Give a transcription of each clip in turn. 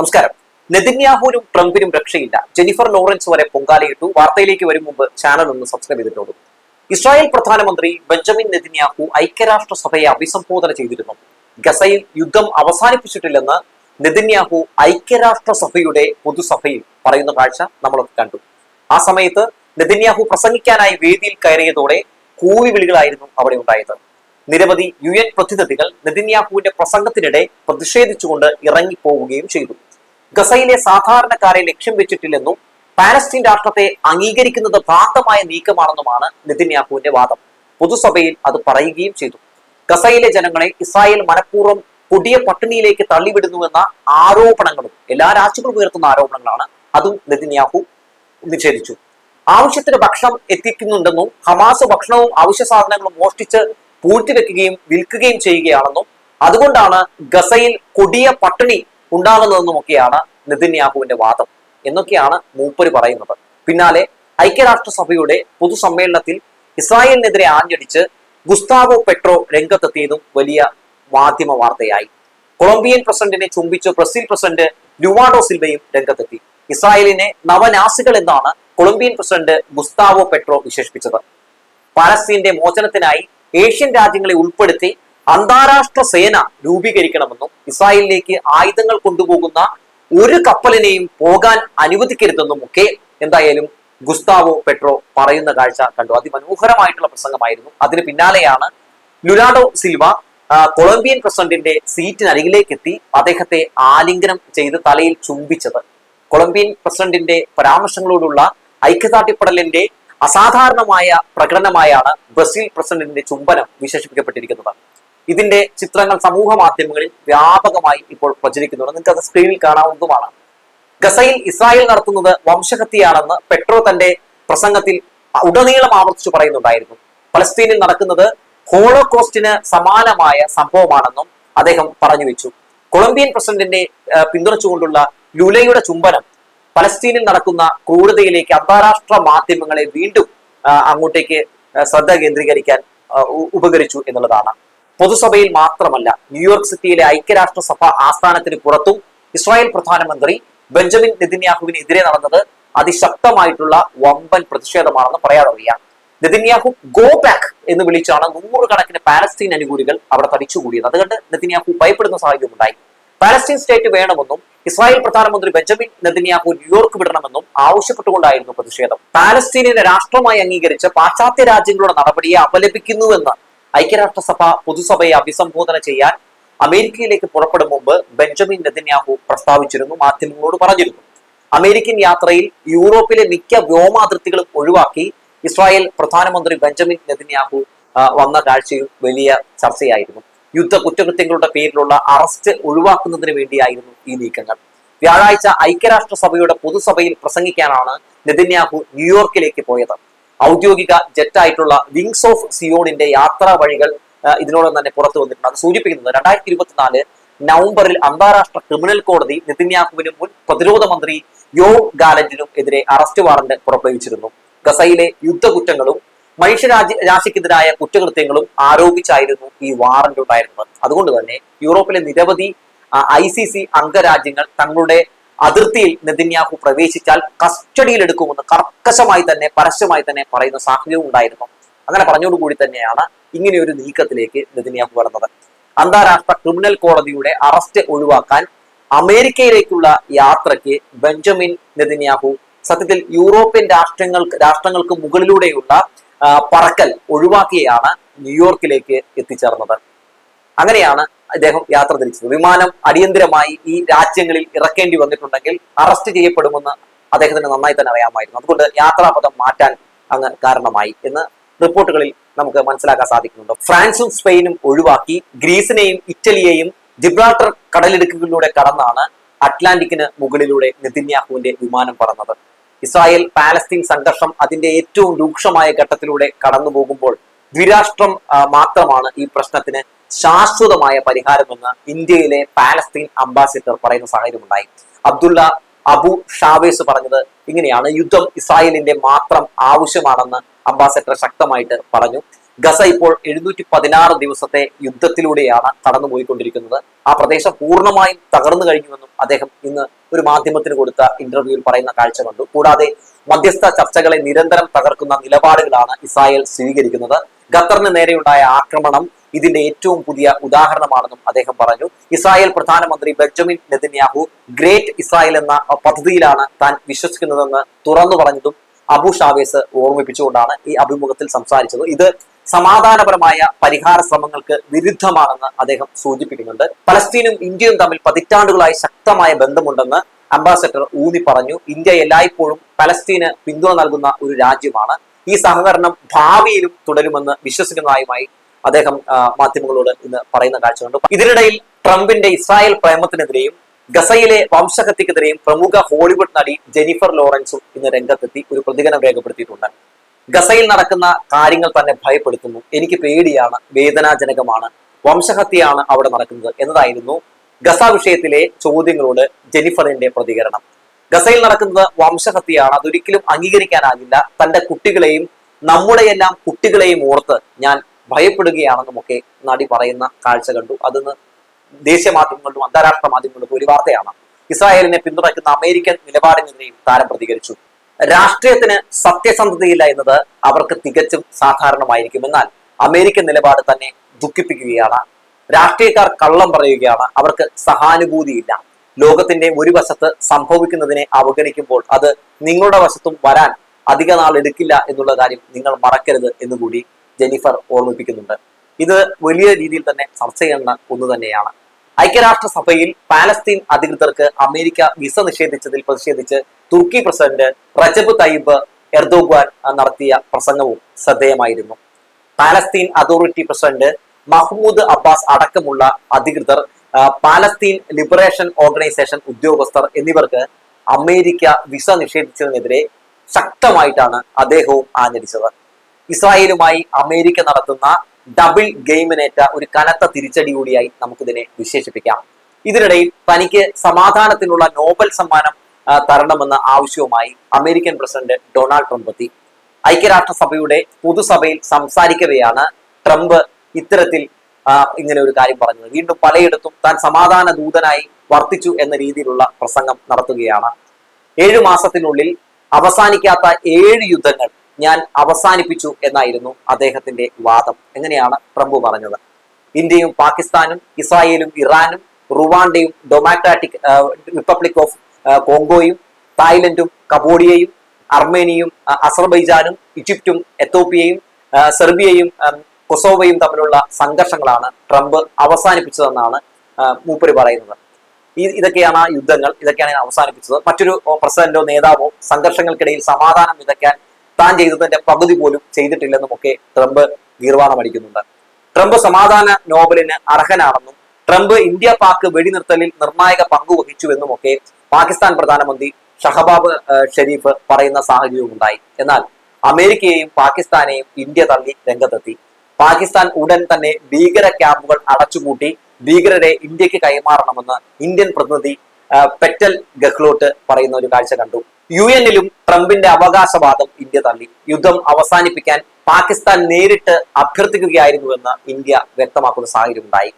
നമസ്കാരം. നെതിന്യാഹുവിനും ട്രംപിനും രക്ഷയില്ല. Jennifer Lawrence വരെ പൊങ്കാലയിട്ടു. വാർത്തയിലേക്ക് വരും മുമ്പ് ചാനൽ ഒന്ന് സബ്സ്ക്രൈബ് ചെയ്തിട്ടുള്ളൂ ഇസ്രായേൽ പ്രധാനമന്ത്രി ബെഞ്ചമിൻ നെതിന്യാഹു ഐക്യരാഷ്ട്രസഭയെ അഭിസംബോധന ചെയ്തിരുന്നു. ഗസയിൽ യുദ്ധം അവസാനിപ്പിച്ചിട്ടില്ലെന്ന് നെതിന്യാഹു ഐക്യരാഷ്ട്രസഭയുടെ പൊതുസഭയിൽ പറയുന്ന കാഴ്ച നമ്മളൊക്കെ കണ്ടു. ആ സമയത്ത് നെതിന്യാഹു പ്രസംഗിക്കാനായി വേദിയിൽ കയറിയതോടെ കൂവി വിളികളായിരുന്നു അവിടെ ഉണ്ടായത്. നിരവധി യു എൻ പ്രതിനിധികൾ നെതിന്യാഹുവിന്റെ പ്രസംഗത്തിനിടെ പ്രതിഷേധിച്ചുകൊണ്ട് ഇറങ്ങിപ്പോവുകയും ചെയ്തു. ഗസയിലെ സാധാരണക്കാരെ ലക്ഷ്യം വെച്ചിട്ടില്ലെന്നും പാലസ്തീൻ രാഷ്ട്രത്തെ അംഗീകരിക്കുന്നത് ഭ്രാന്തമായ നീക്കമാണെന്നുമാണ് നിതിന്യാഹുവിന്റെ വാദം. പൊതുസഭയിൽ അത് പറയുകയും ചെയ്തു. ഗസയിലെ ജനങ്ങളെ ഇസ്രായേൽ മനഃപൂർവം കൊടിയ പട്ടിണിയിലേക്ക് തള്ളിവിടുന്നുവെന്ന ആരോപണങ്ങളും എല്ലാ രാജ്യങ്ങളും ഉയർത്തുന്ന ആരോപണങ്ങളാണ് അതും നെതിന്യാഹു നിഷേധിച്ചു. ആവശ്യത്തിന് ഭക്ഷണം എത്തിക്കുന്നുണ്ടെന്നും ഹമാസ് ഭക്ഷണവും അവശ്യ സാധനങ്ങളും മോഷ്ടിച്ച് പൂഴ്ത്തിവെക്കുകയും വിൽക്കുകയും ചെയ്യുകയാണെന്നും അതുകൊണ്ടാണ് ഗസയിൽ കൊടിയ പട്ടിണി ഉണ്ടാകുന്നതെന്നുമൊക്കെയാണ് നിതിന്യാഹുവിന്റെ വാദം. എന്നൊക്കെയാണ് മൂപ്പര് പറയുന്നത്. പിന്നാലെ ഐക്യരാഷ്ട്രസഭയുടെ പൊതുസമ്മേളനത്തിൽ ഇസ്രായേലിനെതിരെ ആഞ്ഞടിച്ച് ഗുസ്താവോ പെട്രോ രംഗത്തെത്തിയതും വലിയ മാധ്യമ വാർത്തയായി. കൊളംബിയൻ പ്രസിഡന്റിനെ ചുംബിച്ച് ബ്രസീൽ പ്രസിഡന്റ് ലുവാഡോ സിൽവയും രംഗത്തെത്തി. ഇസ്രായേലിനെ നവനാസികൾ എന്നാണ് കൊളംബിയൻ പ്രസിഡന്റ് ഗുസ്താവോ പെട്രോ വിശേഷിപ്പിച്ചത്. പാലസ്തീന്റെ മോചനത്തിനായി ഏഷ്യൻ രാജ്യങ്ങളെ ഉൾപ്പെടുത്തി അന്താരാഷ്ട്ര സേന രൂപീകരിക്കണമെന്നും ഇസ്രായേലിലേക്ക് ആയുധങ്ങൾ കൊണ്ടുപോകുന്ന ഒരു കപ്പലിനെയും പോകാൻ അനുവദിക്കരുതെന്നും ഒക്കെ എന്തായാലും ഗുസ്താവോ പെട്രോ പറയുന്ന കാഴ്ച കണ്ടു. അതിമനോഹരമായിട്ടുള്ള പ്രസംഗമായിരുന്നു. അതിന് പിന്നാലെയാണ് ലുലാഡോ സിൽവ കൊളംബിയൻ പ്രസിഡന്റിന്റെ സീറ്റിനരികിലേക്ക് എത്തി അദ്ദേഹത്തെ ആലിംഗനം ചെയ്ത് തലയിൽ ചുംബിച്ചത്. കൊളംബിയൻ പ്രസിഡന്റിന്റെ പരാമർശങ്ങളോടുള്ള ഐക്യദാർഢ്യപ്പെടലിന്റെ അസാധാരണമായ പ്രകടനമായാണ് ബ്രസീൽ പ്രസിഡന്റിന്റെ ചുംബനം വിശേഷിപ്പിക്കപ്പെട്ടിരിക്കുന്നത്. ഇതിന്റെ ചിത്രങ്ങൾ സമൂഹ മാധ്യമങ്ങളിൽ വ്യാപകമായി ഇപ്പോൾ പ്രചരിക്കുന്നുണ്ട്. നിങ്ങൾക്ക് അത് സ്ക്രീനിൽ കാണാവുന്നതുമാണ്. ഗസയിൽ ഇസ്രായേൽ നടത്തുന്നത് വംശഹത്യയാണെന്ന് പെട്രോ തന്റെ പ്രസംഗത്തിൽ ഉടനീളം ആവർത്തിച്ചു പറയുന്നുണ്ടായിരുന്നു. പലസ്തീനിൽ നടക്കുന്നത് ഹോളോകോസ്റ്റിന് സമാനമായ സംഭവമാണെന്നും അദ്ദേഹം പറഞ്ഞു വെച്ചു. കൊളംബിയൻ പ്രസിഡന്റിനെ പിന്തുണച്ചുകൊണ്ടുള്ള ലുലയുടെ ചുംബനം പലസ്തീനിൽ നടക്കുന്ന ക്രൂരതയിലേക്ക് അന്താരാഷ്ട്ര മാധ്യമങ്ങളെ വീണ്ടും അങ്ങോട്ടേക്ക് ശ്രദ്ധ കേന്ദ്രീകരിക്കാൻ ഉപകരിച്ചു എന്നുള്ളതാണ്. പൊതുസഭയിൽ മാത്രമല്ല ന്യൂയോർക്ക് സിറ്റിയിലെ ഐക്യരാഷ്ട്രസഭ ആസ്ഥാനത്തിന് പുറത്തും ഇസ്രായേൽ പ്രധാനമന്ത്രി ബെഞ്ചമിൻ നെതിന്യാഹുവിനെതിരെ നടന്നത് അതിശക്തമായിട്ടുള്ള വമ്പൻ പ്രതിഷേധമാണെന്ന് പറയാതെ വയ്യ നെതിന്യാഹു ഗോ ബാക്ക് എന്ന് വിളിച്ചാണ് നൂറുകണക്കിന് പാലസ്തീൻ അനുകൂലികൾ അവിടെ തടിച്ചുകൂടിയത്. അതുകൊണ്ട് നെതിന്യാഹു ഭയപ്പെടുന്ന സാഹചര്യം ഉണ്ടായി പാലസ്തീൻ സ്റ്റേറ്റ് വേണമെന്നും ഇസ്രായേൽ പ്രധാനമന്ത്രി ബെഞ്ചമിൻ നെതിന്യാഹു ന്യൂയോർക്ക് വിടണമെന്നും ആവശ്യപ്പെട്ടുകൊണ്ടായിരുന്നു പ്രതിഷേധം. പാലസ്തീനിനെ രാഷ്ട്രമായി അംഗീകരിച്ച പാശ്ചാത്യ രാജ്യങ്ങളുടെ നടപടിയെ അപലപിക്കുന്നുവെന്ന് ഐക്യരാഷ്ട്രസഭ പൊതുസഭയെ അഭിസംബോധന ചെയ്യാൻ അമേരിക്കയിലേക്ക് പുറപ്പെടും മുമ്പ് ബെഞ്ചമിൻ നെതന്യാഹു പ്രസ്താവിച്ചിരുന്നു മാധ്യമങ്ങളോട് പറഞ്ഞിരുന്നു. അമേരിക്കൻ യാത്രയിൽ യൂറോപ്പിലെ മിക്ക വ്യോമാതിർത്തികളും ഒഴിവാക്കി ഇസ്രായേൽ പ്രധാനമന്ത്രി ബെഞ്ചമിൻ നെതന്യാഹു വന്ന കാഴ്ചയും വലിയ ചർച്ചയായിരുന്നു. യുദ്ധ കുറ്റകൃത്യങ്ങളുടെ പേരിലുള്ള അറസ്റ്റ് ഒഴിവാക്കുന്നതിന് വേണ്ടിയായിരുന്നു ഈ നീക്കങ്ങൾ. വ്യാഴാഴ്ച ഐക്യരാഷ്ട്രസഭയുടെ പൊതുസഭയിൽ പ്രസംഗിക്കാനാണ് നെതന്യാഹു ന്യൂയോർക്കിലേക്ക് പോയത്. ഔദ്യോഗിക ജെറ്റായിട്ടുള്ള വിങ്സ് ഓഫ് സിയോണിന്റെ യാത്രാ വഴികൾ ഇതിനോടൊപ്പം തന്നെ പുറത്തു വന്നിട്ടുണ്ട്. അത് സൂചിപ്പിക്കുന്നത് രണ്ടായിരത്തി ഇരുപത്തിനാല് നവംബറിൽ അന്താരാഷ്ട്ര ക്രിമിനൽ കോടതി നിതിന്യാഹുവിനും മുൻ പ്രതിരോധ മന്ത്രി യോ ഗാലന്റിനും എതിരെ അറസ്റ്റ് വാറന്റ് പുറപ്പെടുവിച്ചിരുന്നു. ഗസയിലെ യുദ്ധകുറ്റങ്ങളും മനുഷ്യരാജി രാശിക്കെതിരായ കുറ്റകൃത്യങ്ങളും ആരോപിച്ചായിരുന്നു ഈ വാറന്റ് ഉണ്ടായിരുന്നത്. അതുകൊണ്ട് തന്നെ യൂറോപ്പിലെ നിരവധി ഐ സി സി അംഗരാജ്യങ്ങൾ തങ്ങളുടെ അതിർത്തിയിൽ നെതിന്യാഹു പ്രവേശിച്ചാൽ കസ്റ്റഡിയിൽ എടുക്കുമെന്ന് കർക്കശമായി തന്നെ പരസ്യമായി തന്നെ പറയുന്ന സാഹചര്യം ഉണ്ടായിരുന്നു. അങ്ങനെ പറഞ്ഞോടുകൂടി തന്നെയാണ് ഇങ്ങനെ ഒരു നീക്കത്തിലേക്ക് നെതിന്യാഹു കടന്നത്. അന്താരാഷ്ട്ര ക്രിമിനൽ കോടതിയുടെ അറസ്റ്റ് ഒഴിവാക്കാൻ അമേരിക്കയിലേക്കുള്ള യാത്രയ്ക്ക് ബെഞ്ചമിൻ നെതിന്യാഹു സത്യത്തിൽ യൂറോപ്യൻ രാഷ്ട്രങ്ങൾക്ക് രാഷ്ട്രങ്ങൾക്ക് മുകളിലൂടെയുള്ള പറക്കൽ ഒഴിവാക്കിയാണ് ന്യൂയോർക്കിലേക്ക് എത്തിച്ചേർന്നത്. അങ്ങനെയാണ് അദ്ദേഹം യാത്ര തിരിച്ചത്. വിമാനം അടിയന്തിരമായി ഈ രാജ്യങ്ങളിൽ ഇറക്കേണ്ടി വന്നിട്ടുണ്ടെങ്കിൽ അറസ്റ്റ് ചെയ്യപ്പെടുമെന്ന് അദ്ദേഹത്തിന് നന്നായി തന്നെ അറിയാമായിരുന്നു. അതുകൊണ്ട് യാത്രാപഥം മാറ്റാൻ അങ്ങ് കാരണമായി എന്ന് റിപ്പോർട്ടുകളിൽ നമുക്ക് മനസ്സിലാക്കാൻ സാധിക്കുന്നുണ്ട്. ഫ്രാൻസും സ്പെയിനും ഒഴിവാക്കി ഗ്രീസിനെയും ഇറ്റലിയെയും ജിബ്രാൾട്ടർ കടലിടുക്കുകളിലൂടെ കടന്നാണ് അറ്റ്ലാന്റിക്കിന് മുകളിലൂടെ നെതിന്യാഹുവിന്റെ വിമാനം പറന്നത്. ഇസ്രായേൽ പാലസ്തീൻ സംഘർഷം അതിന്റെ ഏറ്റവും രൂക്ഷമായ ഘട്ടത്തിലൂടെ കടന്നു പോകുമ്പോൾ ദ്വിരാഷ്ട്രം മാത്രമാണ് ഈ പ്രശ്നത്തിന് ശാശ്വതമായ പരിഹാരമെന്ന് ഇന്ത്യയിലെ പാലസ്തീൻ അംബാസിഡർ പറയുന്ന സാഹചര്യമുണ്ടായി. അബ്ദുള്ള അബു ഷാവേസ് പറഞ്ഞത് ഇങ്ങനെയാണ്. യുദ്ധം ഇസ്രായേലിന്റെ മാത്രം ആവശ്യമാണെന്ന് അംബാസഡർ ശക്തമായിട്ട് പറഞ്ഞു. ഗസ ഇപ്പോൾ എഴുന്നൂറ്റി പതിനാറ് ദിവസത്തെ യുദ്ധത്തിലൂടെയാണ് കടന്നുപോയിക്കൊണ്ടിരിക്കുന്നത്. ആ പ്രദേശം പൂർണമായും തകർന്നു കഴിഞ്ഞുവെന്നും അദ്ദേഹം ഇന്ന് ഒരു മാധ്യമത്തിന് കൊടുത്ത ഇന്റർവ്യൂവിൽ പറയുന്ന കാഴ്ച കണ്ടു. കൂടാതെ മധ്യസ്ഥ ചർച്ചകളെ നിരന്തരം തകർക്കുന്ന നിലപാടുകളാണ് ഇസ്രായേൽ സ്വീകരിക്കുന്നത്. ഖത്തറിന് നേരെയുണ്ടായ ആക്രമണം ഇതിന്റെ ഏറ്റവും പുതിയ ഉദാഹരണമാണെന്നും അദ്ദേഹം പറഞ്ഞു. ഇസ്രായേൽ പ്രധാനമന്ത്രി ബെഞ്ചമിൻ നെതിന്യാഹു ഗ്രേറ്റ് ഇസ്രായേൽ എന്ന പദ്ധതിയിലാണ് താൻ വിശ്വസിക്കുന്നതെന്ന് തുറന്നു പറഞ്ഞതും അബു ഷാവേസ് ഓർമ്മിപ്പിച്ചുകൊണ്ടാണ് ഈ അഭിമുഖത്തിൽ സംസാരിച്ചത്. ഇത് സമാധാനപരമായ പരിഹാര ശ്രമങ്ങൾക്ക് വിരുദ്ധമാണെന്ന് അദ്ദേഹം സൂചിപ്പിക്കുന്നുണ്ട്. പലസ്തീനും ഇന്ത്യയും തമ്മിൽ പതിറ്റാണ്ടുകളായി ശക്തമായ ബന്ധമുണ്ടെന്ന് അംബാസഡർ ഊന്നി പറഞ്ഞു. ഇന്ത്യ എല്ലായ്പ്പോഴും പലസ്തീന് പിന്തുണ നൽകുന്ന ഒരു രാജ്യമാണ്. ഈ സഹകരണം ഭാവിയിലും തുടരുമെന്ന് വിശ്വസിക്കുന്നതായുമായി അദ്ദേഹം മാധ്യമങ്ങളോട് ഇന്ന് പറയുന്ന കാഴ്ച കണ്ടു ഇതിനിടയിൽ ട്രംപിന്റെ ഇസ്രായേൽ പ്രേമത്തിനെതിരെയും ഗസയിലെ വംശഹത്യക്കെതിരെയും പ്രമുഖ ഹോളിവുഡ് നടി ജെനിഫർ ലോറൻസും ഇന്ന് രംഗത്തെത്തി ഒരു പ്രതികരണം രേഖപ്പെടുത്തിയിട്ടുണ്ട്. ഗസയിൽ നടക്കുന്ന കാര്യങ്ങൾ തന്നെ ഭയപ്പെടുത്തുന്നു. എനിക്ക് പേടിയാണ് വേദനാജനകമാണ് വംശഹത്യയാണ് അവിടെ നടക്കുന്നത് എന്നതായിരുന്നു ഗസ വിഷയത്തിലെ ചോദ്യങ്ങളോട് ജെനിഫറിന്റെ പ്രതികരണം. ഗസയിൽ നടക്കുന്നത് വംശഹത്യയാണ് അതൊരിക്കലും അംഗീകരിക്കാനാകില്ല. തന്റെ കുട്ടികളെയും നമ്മുടെയെല്ലാം കുട്ടികളെയും ഓർത്ത് ഞാൻ ഭയപ്പെടുകയാണെന്നുമൊക്കെ നടി പറയുന്ന കാഴ്ച കണ്ടു. അതിന്ന് ദേശീയ മാധ്യമങ്ങളിലും അന്താരാഷ്ട്ര മാധ്യമങ്ങളിലും ഒരു വാർത്തയാണ്. ഇസ്രായേലിനെ പിന്തുണയ്ക്കുന്ന അമേരിക്കൻ നിലപാടിനെതിരെയും താരം പ്രതികരിച്ചു. രാഷ്ട്രീയത്തിന് സത്യസന്ധതയില്ല എന്നത് അവർക്ക് തികച്ചും സാധാരണമായിരിക്കും. എന്നാൽ അമേരിക്കൻ നിലപാട് തന്നെ ദുഃഖിപ്പിക്കുകയാണ്. രാഷ്ട്രീയക്കാർ കള്ളം പറയുകയാണ്. അവർക്ക് സഹാനുഭൂതിയില്ല. ലോകത്തിന്റെ ഒരു വശത്ത് സംഭവിക്കുന്നതിനെ അവഗണിക്കുമ്പോൾ അത് നിങ്ങളുടെ വശത്തും വരാൻ അധിക നാൾ എടുക്കില്ല എന്നുള്ള കാര്യം നിങ്ങൾ മറക്കരുത് എന്നുകൂടി ജെനിഫർ ഓർമ്മിപ്പിക്കുന്നുണ്ട്. ഇത് വലിയ രീതിയിൽ തന്നെ ചർച്ച ചെയ്യേണ്ട ഒന്ന് തന്നെയാണ്. ഐക്യരാഷ്ട്രസഭയിൽ പാലസ്തീൻ അധികൃതർക്ക് അമേരിക്ക വിസ നിഷേധിച്ചതിൽ പ്രതിഷേധിച്ച് തുർക്കി പ്രസിഡന്റ് റജബ് തയ്യബ് എർദോഗ്വാൻ നടത്തിയ പ്രസംഗവും ശ്രദ്ധേയമായിരുന്നു. Palestine authority president Mahmoud Abbas അടക്കമുള്ള അധികൃതർ പാലസ്തീൻ ലിബറേഷൻ ഓർഗനൈസേഷൻ ഉദ്യോഗസ്ഥർ എന്നിവർക്ക് അമേരിക്ക വിസ നിഷേധിച്ചതിനെതിരെ ശക്തമായിട്ടാണ് അദ്ദേഹവും ആഞ്ഞടിച്ചത്. ഇസ്രായേലുമായി അമേരിക്ക നടത്തുന്ന ഡബിൾ ഗെയിമിനേറ്റ ഒരു കനത്ത തിരിച്ചടി കൂടിയായി നമുക്കിതിനെ വിശേഷിപ്പിക്കാം. ഇതിനിടയിൽ തനിക്ക് സമാധാനത്തിനുള്ള നോബൽ സമ്മാനം തരണമെന്ന ആവശ്യവുമായി അമേരിക്കൻ പ്രസിഡന്റ് ഡൊണാൾഡ് ട്രംപ് എത്തി ഐക്യരാഷ്ട്രസഭയുടെ പൊതുസഭയിൽ സംസാരിക്കവെയാണ് ട്രംപ് ഇത്തരത്തിൽ ഇങ്ങനെ ഒരു കാര്യം പറഞ്ഞത്. വീണ്ടും പലയിടത്തും താൻ സമാധാന ദൂതനായി വർത്തിച്ചു എന്ന രീതിയിലുള്ള പ്രസംഗം നടത്തുകയാണ്. ഏഴു മാസത്തിനുള്ളിൽ അവസാനിക്കാത്ത ഏഴ് യുദ്ധങ്ങൾ ഞാൻ അവസാനിപ്പിച്ചു എന്നായിരുന്നു അദ്ദേഹത്തിന്റെ വാദം. എങ്ങനെയാണ് ട്രംപ് പറഞ്ഞത്? ഇന്ത്യയും പാകിസ്ഥാനും ഇസ്രായേലും ഇറാനും റുവാണ്ടയും ഡൊമാക്രാറ്റിക് റിപ്പബ്ലിക് ഓഫ് കോങ്കോയും തായ്ലൻഡും കബോഡിയയും അർമേനിയയും അസർബൈജാനും ഈജിപ്തും എത്തോപ്യയും സെർബിയയും കൊസോവയും തമ്മിലുള്ള സംഘർഷങ്ങളാണ് ട്രംപ് അവസാനിപ്പിച്ചതെന്നാണ് മൂപ്പര് പറയുന്നത്. ഈ ഇതൊക്കെയാണ് ആ യുദ്ധങ്ങൾ. ഇതൊക്കെയാണ് അവസാനിപ്പിച്ചത്. മറ്റൊരു പ്രസിഡന്റോ നേതാവോ സംഘർഷങ്ങൾക്കിടയിൽ സമാധാനം വിതയ്ക്കാൻ താൻ ചെയ്തതിന്റെ പകുതി പോലും ചെയ്തിട്ടില്ലെന്നും ഒക്കെ ട്രംപ് ഗീർവാണം അടിക്കുന്നുണ്ട് ട്രംപ് സമാധാന നോബലിന് അർഹനാണെന്നും ട്രംപ് ഇന്ത്യ പാക് വെടിനിർത്തലിൽ നിർണായക പങ്ക് വഹിച്ചുവെന്നും ഒക്കെ പാകിസ്ഥാൻ പ്രധാനമന്ത്രി ഷഹബാബ് ഷെരീഫ് പറയുന്ന സാഹചര്യവും ഉണ്ടായി എന്നാൽ അമേരിക്കയെയും പാകിസ്ഥാനെയും ഇന്ത്യ തള്ളി രംഗത്തെത്തി. പാകിസ്ഥാൻ ഉടൻ തന്നെ ഭീകര ക്യാമ്പുകൾ അടച്ചുപൂട്ടി ഭീകരരെ ഇന്ത്യയ്ക്ക് കൈമാറണമെന്ന് ഇന്ത്യൻ പ്രതിനിധി പെറ്റൽ ഗഹ്ലോട്ട് പറയുന്ന ഒരു കാഴ്ച കണ്ടു. യു എന്നിലും ട്രംപിന്റെ അവകാശവാദം ഇന്ത്യ തള്ളി. യുദ്ധം അവസാനിപ്പിക്കാൻ പാകിസ്ഥാൻ നേരിട്ട് അഭ്യർത്ഥിക്കുകയായിരുന്നുവെന്ന് ഇന്ത്യ വ്യക്തമാക്കുന്ന സാഹചര്യം ഉണ്ടായി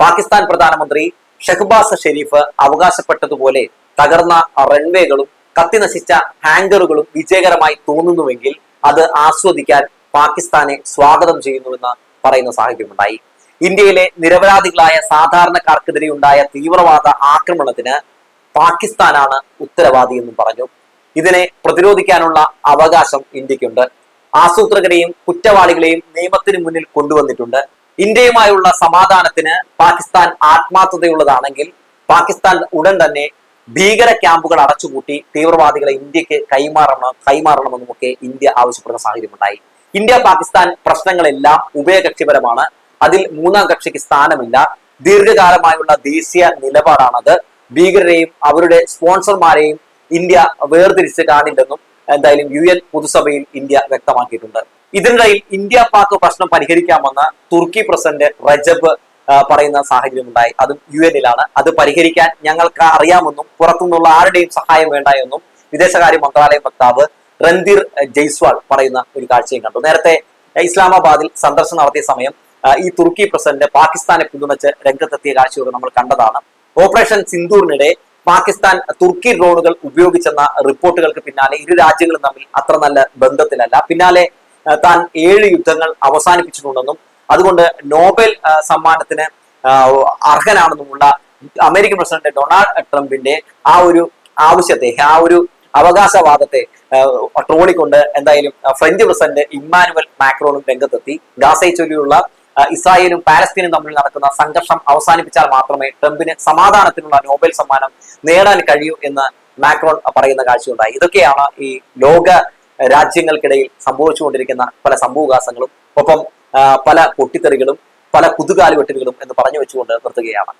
പാകിസ്ഥാൻ പ്രധാനമന്ത്രി ഷെഹ്ബാസ് ഷെരീഫ് അവകാശപ്പെട്ടതുപോലെ തകർന്ന റൺവേകളും കത്തിനശിച്ച ഹാങ്കറുകളും വിജയകരമായി തോന്നുന്നുവെങ്കിൽ അത് ആസ്വദിക്കാൻ പാകിസ്ഥാനെ സ്വാഗതം ചെയ്യുന്നുവെന്ന് പറയുന്ന സാഹചര്യമുണ്ടായി. ഇന്ത്യയിലെ നിരപരാധികളായ സാധാരണക്കാർക്കെതിരെ ഉണ്ടായ തീവ്രവാദ ആക്രമണത്തിന് പാകിസ്ഥാനാണ് ഉത്തരവാദി എന്നും പറഞ്ഞു. ഇതിനെ പ്രതിരോധിക്കാനുള്ള അവകാശം ഇന്ത്യക്കുണ്ട് ആസൂത്രകരെയും കുറ്റവാളികളെയും നിയമത്തിന് മുന്നിൽ കൊണ്ടുവന്നിട്ടുണ്ട്. ഇന്ത്യയുമായുള്ള സമാധാനത്തിന് പാകിസ്ഥാൻ ആത്മാർത്ഥതയുള്ളതാണെങ്കിൽ പാകിസ്ഥാൻ ഉടൻ തന്നെ ഭീകര ക്യാമ്പുകൾ അടച്ചുപൂട്ടി തീവ്രവാദികളെ ഇന്ത്യയ്ക്ക് കൈമാറണം കൈമാറണമെന്നുമൊക്കെ ഇന്ത്യ ആവശ്യപ്പെടുന്ന സാഹചര്യമുണ്ടായി. ഇന്ത്യ പാകിസ്ഥാൻ പ്രശ്നങ്ങളെല്ലാം ഉഭയകക്ഷിപരമാണ്. അതിൽ മൂന്നാം കക്ഷിക്ക് സ്ഥാനമില്ല. ദീർഘകാലമായുള്ള ദേശീയ നിലപാടാണത്. ഭീകരരെയും അവരുടെ സ്പോൺസർമാരെയും ഇന്ത്യ വേർതിരിച്ച് കാണില്ലെന്നും എന്തായാലും യു എൻ പൊതുസഭയിൽ ഇന്ത്യ വ്യക്തമാക്കിയിട്ടുണ്ട്. ഇതിനിടയിൽ ഇന്ത്യ പാക് പ്രശ്നം പരിഹരിക്കാമെന്ന് തുർക്കി പ്രസിഡന്റ് റജബ് പറയുന്ന സാഹചര്യം ഉണ്ടായി അതും യു എന്നിലാണ് അത് പരിഹരിക്കാൻ ഞങ്ങൾക്ക് അറിയാമെന്നും പുറത്തുനിന്നുള്ള ആരുടെയും സഹായം വേണ്ട എന്നും വിദേശകാര്യ മന്ത്രാലയ വക്താവ് രൺധീർ ജയ്സ്വാൾ പറയുന്ന ഒരു കാഴ്ചയും കണ്ടു. നേരത്തെ ഇസ്ലാമാബാദിൽ സന്ദർശനം നടത്തിയ സമയം ഈ തുർക്കി പ്രസിഡന്റ് പാകിസ്ഥാനെ പിന്തുണച്ച് രംഗത്തെത്തിയ കാഴ്ചയോട് നമ്മൾ കണ്ടതാണ്. ഓപ്പറേഷൻ സിന്ദൂറിനിടെ പാകിസ്ഥാൻ തുർക്കി ഡ്രോണുകൾ ഉപയോഗിച്ചെന്ന റിപ്പോർട്ടുകൾക്ക് പിന്നാലെ ഇരു രാജ്യങ്ങളും തമ്മിൽ അത്ര നല്ല ബന്ധത്തിലല്ല. പിന്നാലെ താൻ ഏഴ് യുദ്ധങ്ങൾ അവസാനിപ്പിച്ചിട്ടുണ്ടെന്നും അതുകൊണ്ട് നോബൽ സമ്മാനത്തിന് അർഹനാണെന്നുമുള്ള അമേരിക്കൻ പ്രസിഡന്റ് ഡൊണാൾഡ് ട്രംപിന്റെ ആ ഒരു ആവശ്യത്തെ ആ ഒരു അവകാശവാദത്തെ ട്രോളിക്കൊണ്ട് എന്തായാലും ഫ്രഞ്ച് പ്രസിഡന്റ് ഇമ്മാനുവൽ മാക്രോണും രംഗത്തെത്തി. ഗാസയെ ചൊല്ലിയുള്ള ഇസ്രായേലും പാലസ്തീനും തമ്മിൽ നടക്കുന്ന സംഘർഷം അവസാനിപ്പിച്ചാൽ മാത്രമേ ട്രംപിന് സമാധാനത്തിനുള്ള നോബൽ സമ്മാനം നേടാൻ കഴിയൂ എന്ന് മാക്രോൺ പറയുന്ന കാഴ്ചയുണ്ടായി. ഇതൊക്കെയാണ് ഈ ലോക രാജ്യങ്ങൾക്കിടയിൽ സംഭവിച്ചുകൊണ്ടിരിക്കുന്ന പല സംഭവകാസങ്ങളും ഒപ്പം പല പൊട്ടിത്തെറികളും പല കുതുകാലുവെട്ടുകളും എന്ന് പറഞ്ഞു വെച്ചുകൊണ്ട് നിർത്തുകയാണ്.